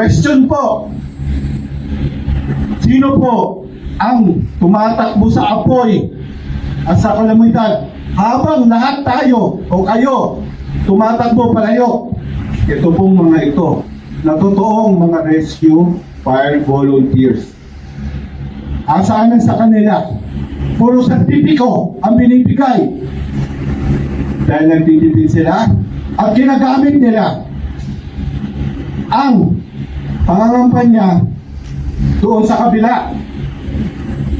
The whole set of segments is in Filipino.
Question po. Sino po ang tumatakbo sa apoy at sa kalamidad habang lahat tayo o kayo tumatakbo palayo? Ito pong mga ito na totoong mga rescue fire volunteers. Asaan sa kanila? Puro sertipiko ang binibigay. Dahil nagtitipid sila at ginagamit nila ang pangangampanya doon sa kabila.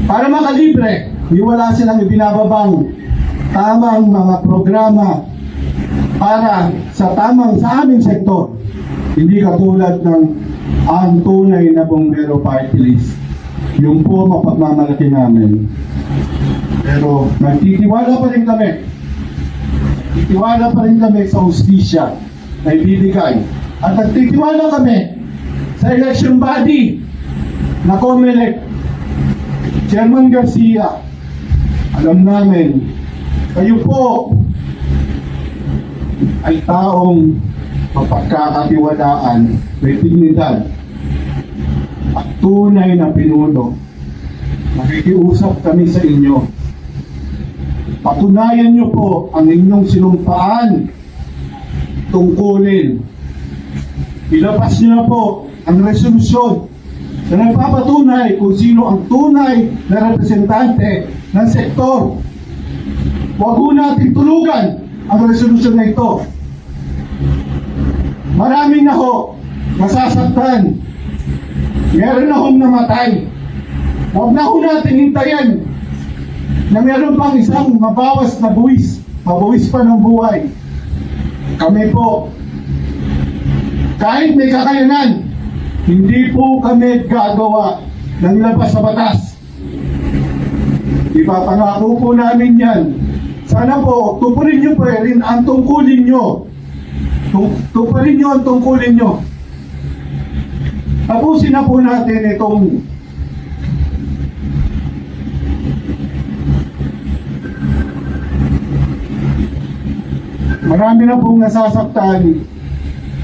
Para makalibre, wala silang ibinababang tamang mga programa para sa tamang sa aming sektor. Hindi katulad ng ang tunay na bombero party list. Yung po mapagmamalaki namin. Pero nagtitiwala pa rin kami. Nagtitiwala pa rin kami sa hustisya na ibibigay. At nagtitiwala kami sa election body na COMELEC. Chairman Garcia, alam namin, kayo po ay taong mapagkakatiwalaan, may dignidad at tunay na pinuno. Nakikiusap kami sa inyo. Patunayan niyo po ang inyong sinumpaan tungkulin. Ilabas niyo na po ang resolusyon na nagpapatunay kung sino ang tunay na representante ng sektor. Huwag ho natin tulugan ang resolusyon na ito. Marami na ho masasaktan. Meron na hong namatay. Huwag na ho natin hintayin na meron pang isang mabawas na buwis. Mabuwis pa ng buhay. Kami po, kahit may kakayanan, hindi po kami gagawa ng labas sa batas. Ipapangako po namin yan. Sana po, tupurin nyo po rin ang tungkulin nyo. Tupurin nyo ang tungkulin nyo. Tapusin na po natin itong Marami na pong nasasaktan,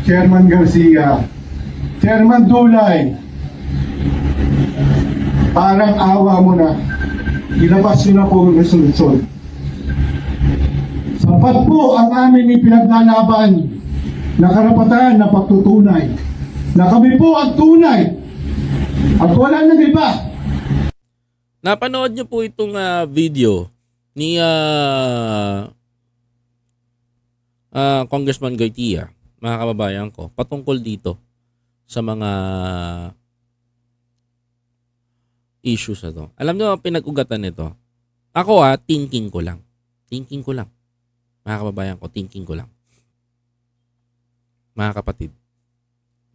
Chairman Garcia, Chairman Dulay, parang awa mo na, ilabas nyo na po ang resolusyon. Sapat po ang amin ipinaglalaban na karapatan na pagtutunay na kami po ang tunay at wala nang iba. Napanood niyo po itong ah, video ni ah, ah, Congressman Goitia, mga kababayan ko, patungkol dito sa mga issues na to. Alam ang pinag-ugatan nito. Ako ah, thinking ko lang. Thinking ko lang. Mga kababayan ko, thinking ko lang. Mga kapatid.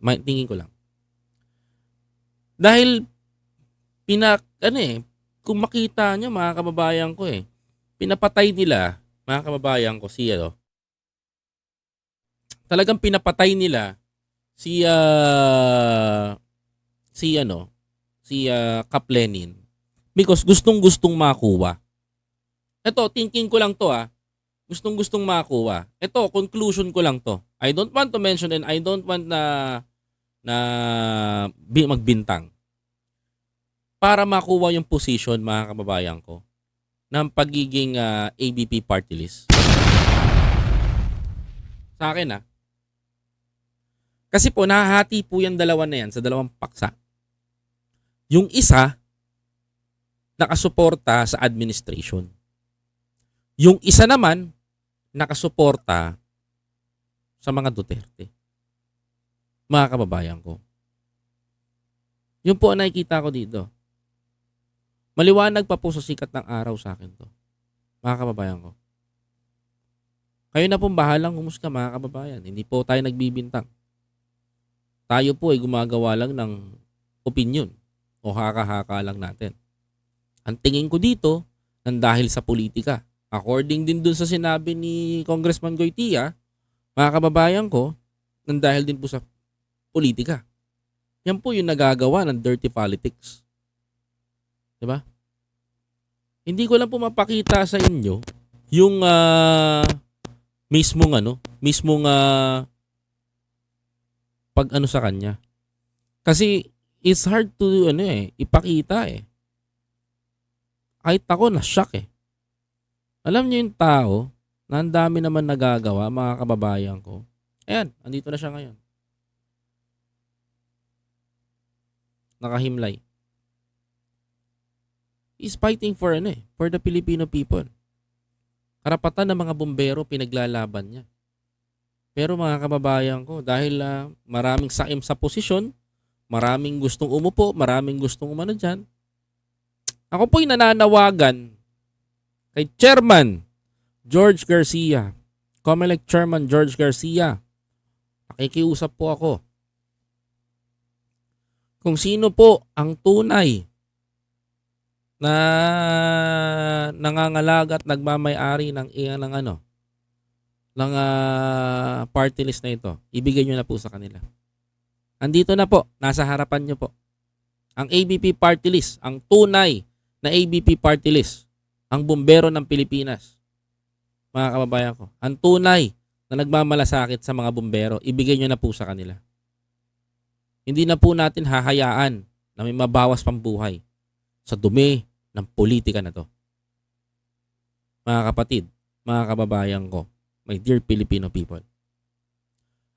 Ma- thinking ko lang. Dahil pinak ano eh, kung makita nyo mga kababayan ko eh, pinapatay nila, mga kababayan ko, si ano, talagang pinapatay nila si, ah, si ano, si ah, Kap Lenin because gustong gustong makuha. Ito, thinking ko lang to ah, gustong gustong makuha. Ito, conclusion ko lang to. I don't want to mention and I don't want na na bi- magbintang para makuha yung position mga kababayan ko ng pagiging ah, ABP party list. Sa akin ah. Kasi po nahahati po yung dalawa na yan sa dalawang paksa. Yung isa nakasuporta sa administration. Yung isa naman nakasuporta sa mga Duterte. Mga kababayan ko. Yun po ang nakikita ko dito. Maliwanag pa po sa sikat ng araw sa akin to. Mga kababayan ko. Kayo na pong bahalang humusga mga kababayan. Hindi po tayo nagbibintang. Tayo po ay gumagawa lang ng opinion o haka-haka lang natin. Ang tingin ko dito, nang dahil sa politika. According din dun sa sinabi ni Congressman Goitia, mga kababayan ko, nang dahil din po sa politika. Yan po yung nagagawa ng dirty politics. 'Di ba? Hindi ko lang po mapakita sa inyo yung ah, mismong ano, mismong ah, pag ano sa kanya. Kasi it's hard to ano eh, ipakita eh. Kahit ako na-shock eh. Alam niyo yung tao na ang dami naman nagagawa, mga kababayan ko. Ayan, andito na siya ngayon. Nakahimlay. He's fighting for ano eh, for the Filipino people. Karapatan ng mga bumbero pinaglalaban niya. Pero mga kababayan ko, dahil ah, maraming saim sa posisyon, maraming gustong umupo, maraming gustong umano dyan, ako po'y nananawagan kay Chairman George Garcia, Comelec Chairman George Garcia, nakikiusap po ako. Kung sino po ang tunay na nangangalaga at nagmamay-ari ng, ng ano, ng ah, party list na ito, ibigay nyo na po sa kanila. Andito na po, nasa harapan nyo po. Ang ABP party list, ang tunay na ABP party list, ang bumbero ng Pilipinas. Mga kababayan ko, ang tunay na nagmamalasakit sa mga bumbero, ibigay nyo na po sa kanila. Hindi na po natin hahayaan na may mabawas pang buhay sa dumi ng politika na to. Mga kapatid, mga kababayan ko, my dear Filipino people.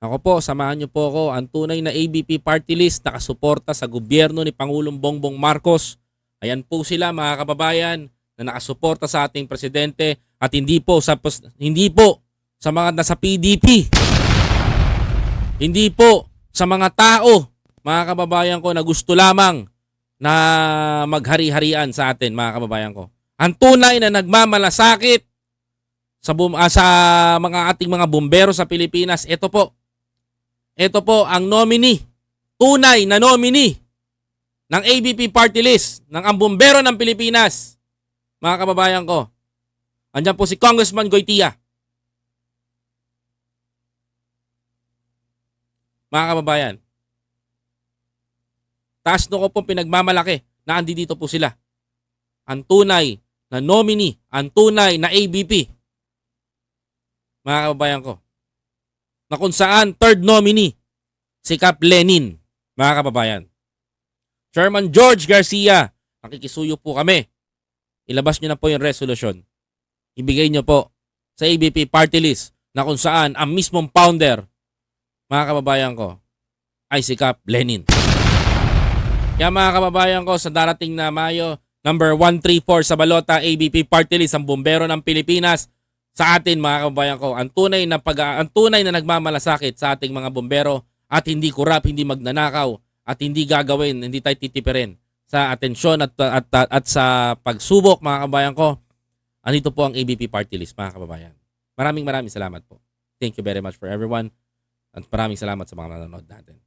Ako po, samahan niyo po ako ang tunay na ABP party list na kasuporta sa gobyerno ni Pangulong Bongbong Marcos. Ayan po sila mga kababayan na nakasuporta sa ating presidente at hindi po sa hindi po sa mga nasa PDP. Hindi po sa mga tao, mga kababayan ko na gusto lamang na maghari-harian sa atin, mga kababayan ko. Ang tunay na nagmamalasakit sa, bum- ah, sa mga ating mga bumbero sa Pilipinas, ito po. Ito po ang nominee, tunay na nominee ng ABP party list ng ang bumbero ng Pilipinas. Mga kababayan ko, andyan po si Congressman Goitia. Mga kababayan, taas no ko po pinagmamalaki na andi dito po sila. Ang tunay na nominee, ang tunay na ABP. Mga kababayan ko. Na kung saan third nominee, si Cap Lenin. Mga kababayan. Chairman George Garcia, nakikisuyo po kami. Ilabas nyo na po yung resolution. Ibigay nyo po sa ABP party list na kung saan ang mismong founder, mga kababayan ko, ay si Cap Lenin. Kaya mga kababayan ko, sa darating na Mayo, number 134 sa balota, ABP Party List, ang bumbero ng Pilipinas, sa atin mga kababayan ko, ang tunay na pag ang tunay na nagmamalasakit sa ating mga bumbero at hindi kurap, hindi magnanakaw at hindi gagawin, hindi tayo titipirin sa atensyon at, at, at, at sa pagsubok mga kababayan ko. Andito po ang ABP Party List mga kababayan. Maraming maraming salamat po. Thank you very much for everyone at maraming salamat sa mga nanonood natin.